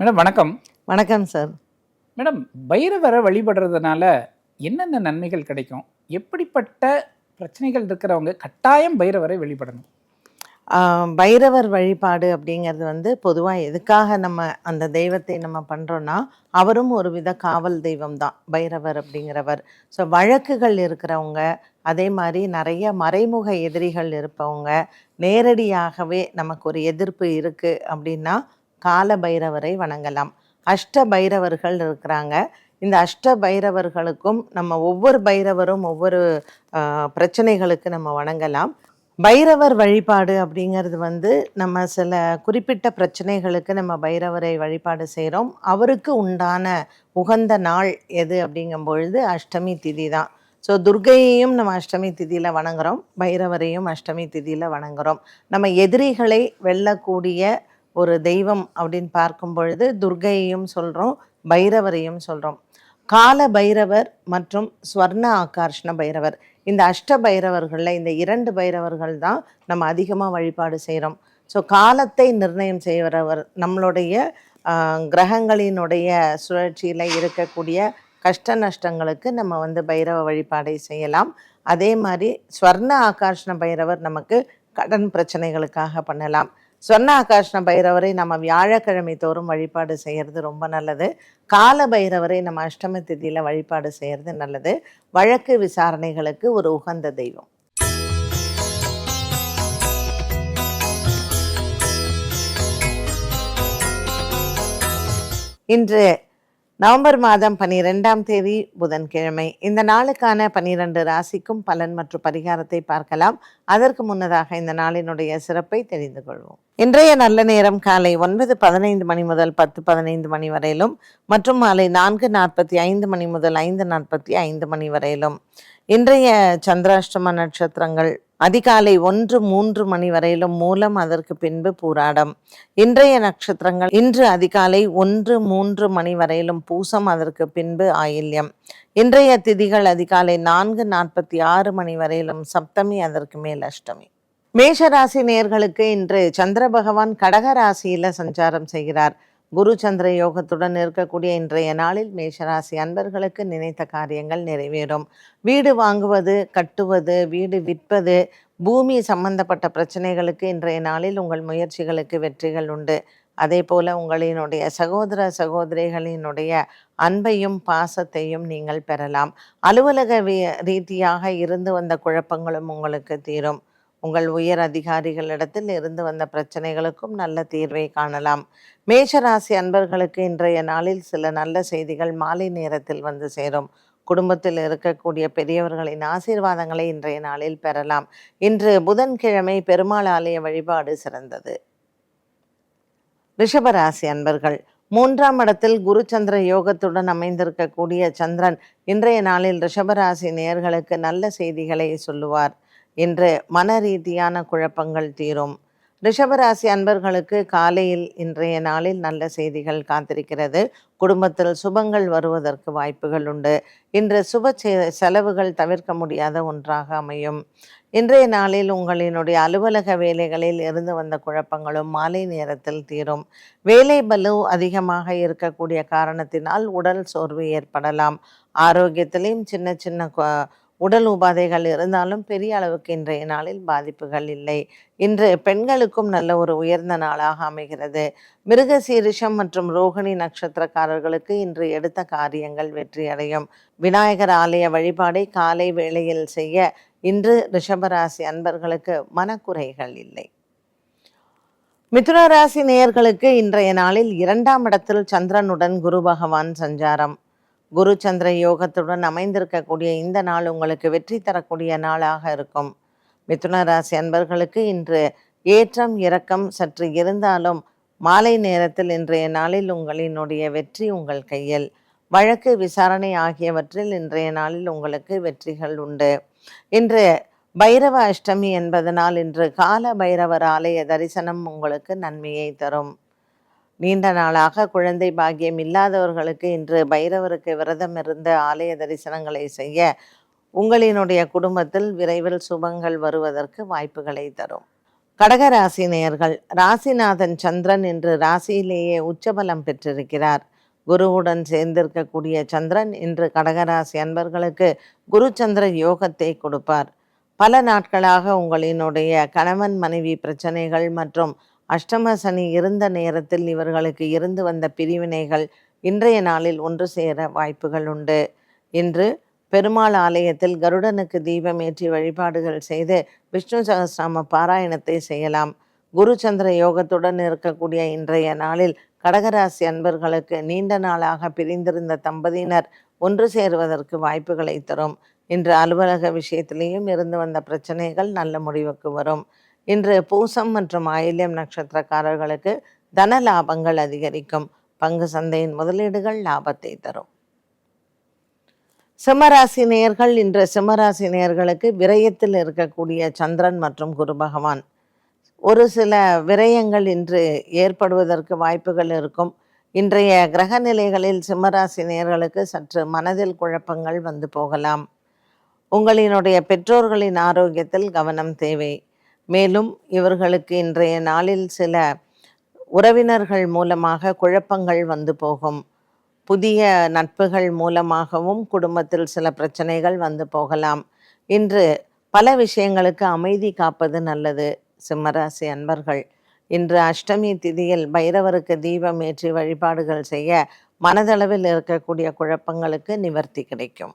Madam வணக்கம். வணக்கம் sir. Madam பைரவரை வழிபடுறதுனால என்னென்ன நன்மைகள் கிடைக்கும்? எப்படிப்பட்ட பிரச்சனைகள் இருக்கிறவங்க கட்டாயம் பைரவரை வழிபடணும். பைரவர் வழிபாடு அப்படிங்கிறது வந்து பொதுவாக எதுக்காக நம்ம அந்த தெய்வத்தை நம்ம பண்ணுறோன்னா அவரும் ஒரு வித காவல் தெய்வம் தான் பைரவர் அப்படிங்கிறவர். ஸோ வழக்குகள் இருக்கிறவங்க அதே மாதிரி நிறைய மறைமுக எதிரிகள் இருப்பவங்க நேரடியாகவே நமக்கு ஒரு எதிர்ப்பு இருக்குது அப்படின்னா கால பைரவரை வணங்கலாம். அஷ்ட பைரவர்கள் இருக்கிறாங்க. இந்த அஷ்ட பைரவர்களுக்கும் நம்ம ஒவ்வொரு பைரவரும் ஒவ்வொரு பிரச்சனைகளுக்கு நம்ம வணங்கலாம். பைரவர் வழிபாடு அப்படிங்கிறது வந்து நம்ம சில குறிப்பிட்ட பிரச்சனைகளுக்கு நம்ம பைரவரை வழிபாடு செய்கிறோம் அவருக்கு உண்டான உகந்த நாள் எது அப்படிங்கும் பொழுது அஷ்டமி திதி தான். ஸோ துர்கையையும் நம்ம அஷ்டமி திதியில் வணங்குறோம். பைரவரையும் அஷ்டமி திதியில் வணங்குறோம். நம்ம எதிரிகளை வெல்லக்கூடிய ஒரு தெய்வம் அப்படின்னு பார்க்கும் பொழுது துர்கையையும் சொல்கிறோம் பைரவரையும் சொல்கிறோம் கால பைரவர் மற்றும் ஸ்வர்ண ஆகார்ஷ்ண பைரவர். இந்த அஷ்ட பைரவர்களில் இந்த இரண்டு பைரவர்கள் தான் நம்ம அதிகமாக வழிபாடு செய்கிறோம் ஸோ காலத்தை நிர்ணயம் செய்கிறவர் நம்மளுடைய கிரகங்களினுடைய சுழற்சியில் இருக்கக்கூடிய கஷ்ட நஷ்டங்களுக்கு நம்ம வந்து பைரவ வழிபாடை செய்யலாம். அதே மாதிரி ஸ்வர்ண ஆகர்ஷ்ண பைரவர் நமக்கு கடன் பிரச்சனைகளுக்காக பண்ணலாம். சொன்ன ஆகாஷ்ண பைரவரை நம்ம வியாழக்கிழமை தோறும் வழிபாடு செய்கிறது ரொம்ப நல்லது. கால பைரவரை நம்ம அஷ்டமி திதியில் வழிபாடு செய்கிறது நல்லது. வழக்கு விசாரணைகளுக்கு ஒரு உகந்த தெய்வம். இன்று நவம்பர் மாதம் பனிரெண்டாம் தேதி புதன்கிழமை. இந்த நாளுக்கான பனிரெண்டு ராசிக்கும் பலன் மற்றும் பரிகாரத்தை பார்க்கலாம். அதற்கு முன்னதாக இந்த நாளினுடைய சிறப்பை தெரிந்து கொள்வோம். இன்றைய நல்ல நேரம் காலை ஒன்பது பதினைந்து மணி முதல் பத்து பதினைந்து மணி வரையிலும் மற்றும் மாலை நான்கு நாற்பத்தி ஐந்து மணி முதல் ஐந்து நாற்பத்தி ஐந்து மணி வரையிலும். இன்றைய சந்திராஷ்டம நட்சத்திரங்கள் அதிகாலை ஒன்று மூன்று மணி வரையிலும் மூலம் அதற்கு பின்பு பூராடம். இன்றைய நட்சத்திரங்கள் இன்று அதிகாலை ஒன்று மூன்று மணி வரையிலும் பூசம் அதற்கு பின்பு ஆயில்யம். இன்றைய திதிகள் அதிகாலை நான்கு நாற்பத்தி ஆறு மணி வரையிலும் சப்தமி அதற்கு மேல் அஷ்டமி. மேஷராசி நேர்களுக்கு இன்று சந்திர பகவான் கடக ராசியில சஞ்சாரம் செய்கிறார். குரு சந்திர யோகத்துடன் இருக்கக்கூடிய இன்றைய நாளில் மேஷராசி அன்பர்களுக்கு நினைத்த காரியங்கள் நிறைவேறும். வீடு வாங்குவது கட்டுவது வீடு விற்பது பூமி சம்பந்தப்பட்ட பிரச்சனைகளுக்கு இன்றைய நாளில் உங்கள் முயற்சிகளுக்கு வெற்றிகள் உண்டு. அதே போல உங்களினுடைய சகோதர சகோதரிகளினுடைய அன்பையும் பாசத்தையும் நீங்கள் பெறலாம். அலுவலக ரீதியாக இருந்து வந்த குழப்பங்களும் உங்களுக்கு தீரும். உங்கள் உயர் அதிகாரிகளிடத்தில் இருந்து வந்த பிரச்சனைகளுக்கும் நல்ல தீர்வை காணலாம். மேஷராசி அன்பர்களுக்கு இன்றைய நாளில் சில நல்ல செய்திகள் மாலை நேரத்தில் வந்து சேரும். குடும்பத்தில் இருக்கக்கூடிய பெரியவர்களின் ஆசீர்வாதங்களை இன்றைய நாளில் பெறலாம். இன்று புதன்கிழமை பெருமாள் ஆலய வழிபாடு சிறந்தது. ரிஷபராசி அன்பர்கள் மூன்றாம் இடத்தில் குரு சந்திர யோகத்துடன் அமைந்திருக்கக்கூடிய சந்திரன் இன்றைய நாளில் ரிஷபராசி நேயர்களுக்கு நல்ல செய்திகளை சொல்லுவார். இன்று மன ரீதியான குழப்பங்கள் தீரும். ரிஷபராசி அன்பர்களுக்கு காலையில் இன்றைய நாளில் நல்ல செய்திகள் காத்திருக்கிறது. குடும்பத்தில் சுபங்கள் வருவதற்கு வாய்ப்புகள் உண்டு. இன்று சுப செ- செலவுகள் தவிர்க்க முடியாத ஒன்றாக அமையும். இன்றைய நாளில் உங்களினுடைய அலுவலக வேலைகளில் இருந்து வந்த குழப்பங்களும் மாலை நேரத்தில் தீரும். வேலை பலு அதிகமாக இருக்கக்கூடிய காரணத்தினால் உடல் சோர்வு ஏற்படலாம். ஆரோக்கியத்திலையும் சின்ன சின்ன உடல் உபாதைகள் இருந்தாலும் பெரிய அளவுக்கு இன்றைய நாளில் பாதிப்புகள் இல்லை. இன்று பெண்களுக்கும் நல்ல ஒரு உயர்ந்த நாளாக அமைகிறது. மிருக சீரிஷம் மற்றும் ரோகிணி நட்சத்திரக்காரர்களுக்கு இன்று எடுத்த காரியங்கள் வெற்றியடையும். விநாயகர் ஆலய வழிபாடை காலை வேளையில் செய்ய இன்று ரிஷபராசி அன்பர்களுக்கு மனக்குறைகள் இல்லை. மிதுன ராசி நேயர்களுக்கு இன்றைய நாளில் இரண்டாம் இடத்தில் சந்திரனுடன் குரு பகவான் சஞ்சாரம். குரு சந்திர யோகத்துடன் அமைந்திருக்கக்கூடிய இந்த நாள் உங்களுக்கு வெற்றி தரக்கூடிய நாளாக இருக்கும். மிதுன ராசி அன்பர்களுக்கு இன்று ஏற்றம் இறக்கம் சற்று இருந்தாலும் மாலை நேரத்தில் இன்றைய நாளில் உங்களினுடைய வெற்றி உங்கள் கையில். வழக்கு விசாரணை ஆகியவற்றில் இன்றைய நாளில் உங்களுக்கு வெற்றிகள் உண்டு. இன்று பைரவ அஷ்டமி என்பதனால் இன்று கால பைரவர் ஆலய தரிசனம் உங்களுக்கு நன்மையை தரும். நீண்ட நாளாக குழந்தை பாக்கியம் இல்லாதவர்களுக்கு இன்று பைரவருக்கு விரதம் இருந்து ஆலய தரிசனங்களை செய்ய உங்களினுடைய குடும்பத்தில் விரைவில் சுபங்கள் வருவதற்கு வாய்ப்புகளை தரும். கடகராசி நேயர்கள் ராசிநாதன் சந்திரன் இன்று ராசியிலேயே உச்சபலம் பெற்றிருக்கிறார். குருவுடன் சேர்ந்திருக்கக்கூடிய சந்திரன் இன்று கடகராசி அன்பர்களுக்கு குரு சந்திர யோகத்தை கொடுப்பார். பல நாட்களாக உங்களினுடைய கணவன் மனைவி பிரச்சனைகள் மற்றும் அஷ்டம சனி இருந்த நேரத்தில் இவர்களுக்கு இருந்து வந்த பிரிவினைகள் இன்றைய நாளில் ஒன்று சேர வாய்ப்புகள் உண்டு. இன்று பெருமாள் ஆலயத்தில் கருடனுக்கு தீபம் ஏற்றி வழிபாடுகள் செய்து விஷ்ணு சகஸ்ரநாம பாராயணத்தை செய்யலாம். குரு சந்திர யோகத்துடன் இருக்கக்கூடிய இன்றைய நாளில் கடகராசி அன்பர்களுக்கு நீண்ட நாளாக பிரிந்திருந்த தம்பதியினர் ஒன்று சேருவதற்கு வாய்ப்புகளை தரும். இன்று அலுவலக விஷயத்திலேயும் இருந்து வந்த பிரச்சனைகள் நல்ல முடிவுக்கு வரும். இன்று பூசம் மற்றும் ஆயில்யம் நட்சத்திரக்காரர்களுக்கு தன லாபங்கள் அதிகரிக்கும். பங்கு சந்தையின் முதலீடுகள் லாபத்தை தரும். சிம்மராசி நேயர்கள் இன்று சிம்மராசி நேயர்களுக்கு விரயத்தில் இருக்கக்கூடிய சந்திரன் மற்றும் குரு பகவான். ஒரு சில விரயங்கள் இன்று ஏற்படுவதற்கு வாய்ப்புகள் இருக்கும். இன்றைய கிரக நிலைகளில் சிம்மராசி நேயர்களுக்கு சற்று மனதில் குழப்பங்கள் வந்து போகலாம். உங்களினுடைய பெற்றோர்களின் ஆரோக்கியத்தில் கவனம் தேவை. மேலும் இவர்களுக்கு இன்றைய நாளில் சில உறவினர்கள் மூலமாக குழப்பங்கள் வந்து போகும். புதிய நட்புகள் மூலமாகவும் குடும்பத்தில் சில பிரச்சனைகள் வந்து போகலாம். இன்று பல விஷயங்களுக்கு அமைதி காப்பது நல்லது சிம்மராசி அன்பர்கள். இன்று அஷ்டமி திதியில் பைரவருக்கு தீபம் ஏற்றி வழிபாடுகள் செய்ய மனதளவில் இருக்கக்கூடிய குழப்பங்களுக்கு நிவர்த்தி கிடைக்கும்.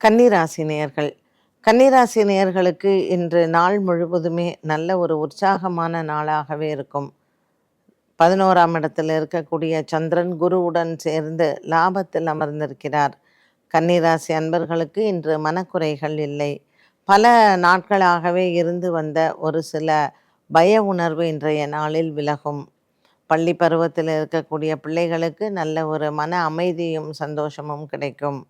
கன்னிராசி நேயர்கள் கன்னிராசி நேயர்களுக்கு இன்று நாள் முழுவதுமே நல்ல ஒரு உற்சாகமான நாளாகவே இருக்கும். பதினோராம் இடத்தில் இருக்கக்கூடிய சந்திரன் குருவுடன் சேர்ந்து லாபத்தில் அமர்ந்திருக்கிறார். கன்னிராசி அன்பர்களுக்கு இன்று மனக்குறைகள் இல்லை. பல நாட்களாகவே இருந்து வந்த ஒரு சில பய உணர்வு இன்றைய நாளில் விலகும். பள்ளி பருவத்தில் இருக்கக்கூடிய பிள்ளைகளுக்கு நல்ல ஒரு மன அமைதியும் சந்தோஷமும் கிடைக்கும்.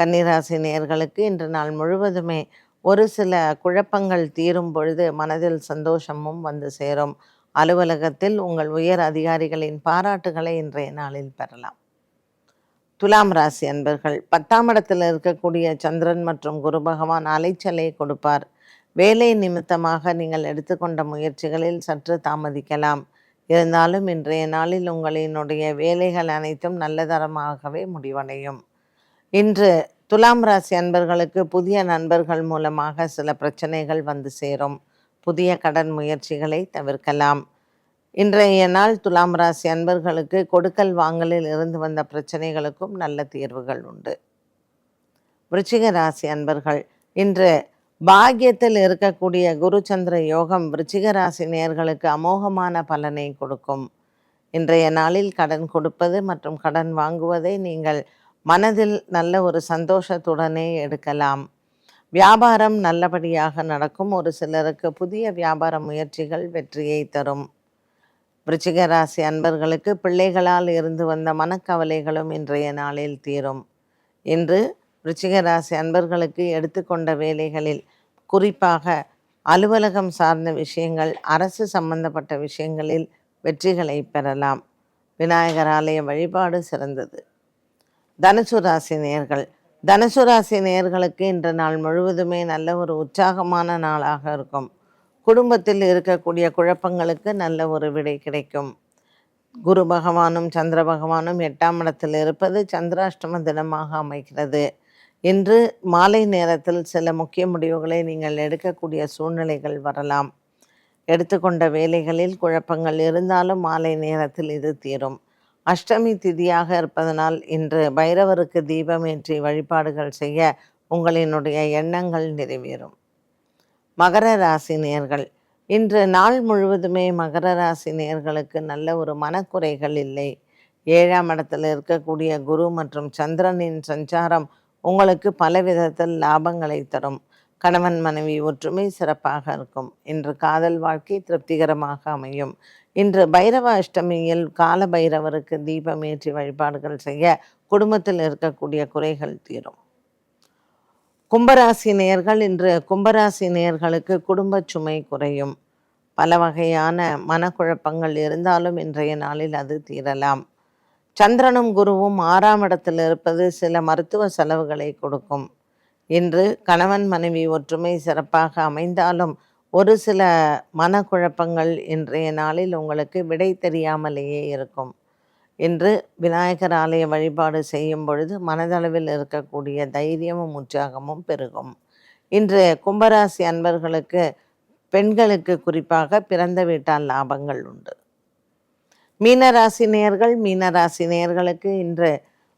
கன்னிராசி நேயர்களுக்கு இன்று நாள் முழுவதுமே ஒரு சில குழப்பங்கள் தீரும் பொழுது மனதில் சந்தோஷமும் வந்து சேரும். அலுவலகத்தில் உங்கள் உயர் அதிகாரிகளின் பாராட்டுகளை இன்றைய நாளில் பெறலாம். துலாம் ராசி அன்பர்கள் பத்தாம் இடத்தில் இருக்கக்கூடிய சந்திரன் மற்றும் குரு பகவான் அலைச்சலை கொடுப்பார். வேலை நிமித்தமாக நீங்கள் எடுத்துக்கொண்ட முயற்சிகளில் சற்று தாமதிக்கலாம். இருந்தாலும் இன்றைய நாளில் உங்களினுடைய வேலைகள் அனைத்தும் நல்ல தரமாகவே முடிவடையும். இன்று துலாம் ராசி அன்பர்களுக்கு புதிய நண்பர்கள் மூலமாக சில பிரச்சனைகள் வந்து சேரும். புதிய கடன் முயற்சிகளை தவிர்க்கலாம். இன்றைய நாள் துலாம் ராசி அன்பர்களுக்கு கொடுக்கல் வாங்கலில் இருந்து வந்த பிரச்சனைகளுக்கும் நல்ல தீர்வுகள் உண்டு. விருச்சிக ராசி அன்பர்கள் இன்று பாக்கியத்தில் இருக்கக்கூடிய குரு சந்திர யோகம் விருச்சிக ராசி நேயர்களுக்கு அமோகமான பலனை கொடுக்கும். இன்றைய நாளில் கடன் கொடுப்பது மற்றும் கடன் வாங்குவதை நீங்கள் மனதில் நல்ல ஒரு சந்தோஷத்துடனே எடுக்கலாம். வியாபாரம் நல்லபடியாக நடக்கும். ஒரு சிலருக்கு புதிய வியாபார முயற்சிகள் வெற்றியை தரும். விருச்சிக ராசி அன்பர்களுக்கு பிள்ளைகளால் இருந்து வந்த மனக்கவலைகளும் இன்றைய நாளில் தீரும். இன்று விருச்சிக ராசி அன்பர்களுக்கு எடுத்துக்கொண்ட வேலைகளில் குறிப்பாக அலுவலகம் சார்ந்த விஷயங்கள் அரசு சம்பந்தப்பட்ட விஷயங்களில் வெற்றிகளை பெறலாம். விநாயகர் ஆலய வழிபாடு சிறந்தது. தனுசு ராசி நேயர்கள் தனுசு ராசி நேயர்களுக்கு இன்று நாள் முழுவதுமே நல்ல ஒரு உற்சாகமான நாளாக இருக்கும். குடும்பத்தில் இருக்கக்கூடிய குழப்பங்களுக்கு நல்ல ஒரு விடை கிடைக்கும். குரு பகவானும் சந்திர பகவானும் எட்டாம் இடத்தில் இருப்பது சந்திராஷ்டம தினமாக அமைகிறது. இன்று மாலை நேரத்தில் சில முக்கிய முடிவுகளை நீங்கள் எடுக்கக்கூடிய சூழ்நிலைகள் வரலாம். எடுத்துக்கொண்ட வேலைகளில் குழப்பங்கள் இருந்தாலும் மாலை நேரத்தில் இது தீரும். அஷ்டமி திதியாக இருப்பதனால் இன்று பைரவருக்கு தீபம் ஏற்றி வழிபாடுகள் செய்ய உங்களினுடைய எண்ணங்கள் நிறைவேறும். மகர ராசி நேர்கள் இன்று நாள் முழுவதுமே மகர ராசி நேர்களுக்கு நல்ல ஒரு மனக்குறைகள் இல்லை. ஏழாம் இடத்தில் இருக்கக்கூடிய குரு மற்றும் சந்திரனின் சஞ்சாரம் உங்களுக்கு பல விதத்தில் லாபங்களை தரும். கணவன் மனைவி ஒற்றுமை சிறப்பாக இருக்கும். இன்று காதல் வாழ்க்கை திருப்திகரமாக அமையும். இன்று பைரவ அஷ்டமியில் கால பைரவருக்கு தீபம் ஏற்றி வழிபாடுகள் செய்ய குடும்பத்தில் இருக்கக்கூடிய குறைகள் தீரும். கும்பராசி நேயர்கள் இன்று கும்பராசி நேயர்களுக்கு குடும்ப சுமை குறையும். பல வகையான மனக்குழப்பங்கள் இருந்தாலும் இன்றைய நாளில் அது தீரலாம். சந்திரனும் குருவும் ஆறாம் இடத்தில் இருப்பது சில மருத்துவ செலவுகளை கொடுக்கும். இன்று கணவன் மனைவி ஒற்றுமை சிறப்பாக அமைந்தாலும் ஒரு சில மனக்குழப்பங்கள் இன்றைய நாளில் உங்களுக்கு விடை தெரியாமலேயே இருக்கும். இன்று விநாயகர் ஆலய வழிபாடு செய்யும் பொழுது மனதளவில் இருக்கக்கூடிய தைரியமும் உற்சாகமும் பெருகும். இன்று கும்பராசி அன்பர்களுக்கு பெண்களுக்கு குறிப்பாக பிறந்த வீட்டால் லாபங்கள் உண்டு. மீனராசி நேர்கள் மீனராசி நேர்களுக்கு இன்று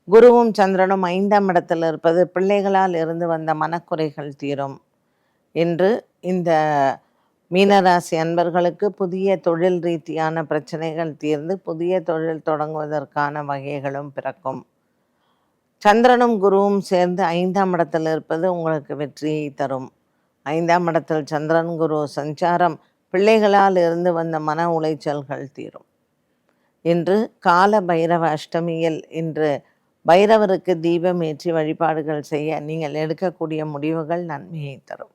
குருவும் சந்திரனும் ஐந்தாம் இடத்தில் இருப்பது பிள்ளைகளால் இருந்து வந்த மனக்குறைகள் தீரும். என்று இந்த மீனராசி அன்பர்களுக்கு புதிய தொழில் ரீதியான பிரச்சனைகள் தீர்ந்து புதிய தொழில் தொடங்குவதற்கான வகைகளும் பிறக்கும். சந்திரனும் குருவும் சேர்ந்து ஐந்தாம் இடத்தில் இருப்பது உங்களுக்கு வெற்றியை தரும். ஐந்தாம் இடத்தில் சந்திரன் குரு சஞ்சாரம் பிள்ளைகளால் இருந்து வந்த மன உளைச்சல்கள் தீரும். இன்று கால பைரவ அஷ்டமியில் இன்று பைரவருக்கு தீபம் ஏற்றி வழிபாடுகள் செய்ய நீங்கள் எடுக்கக்கூடிய முடிவுகள் நன்மையை தரும்.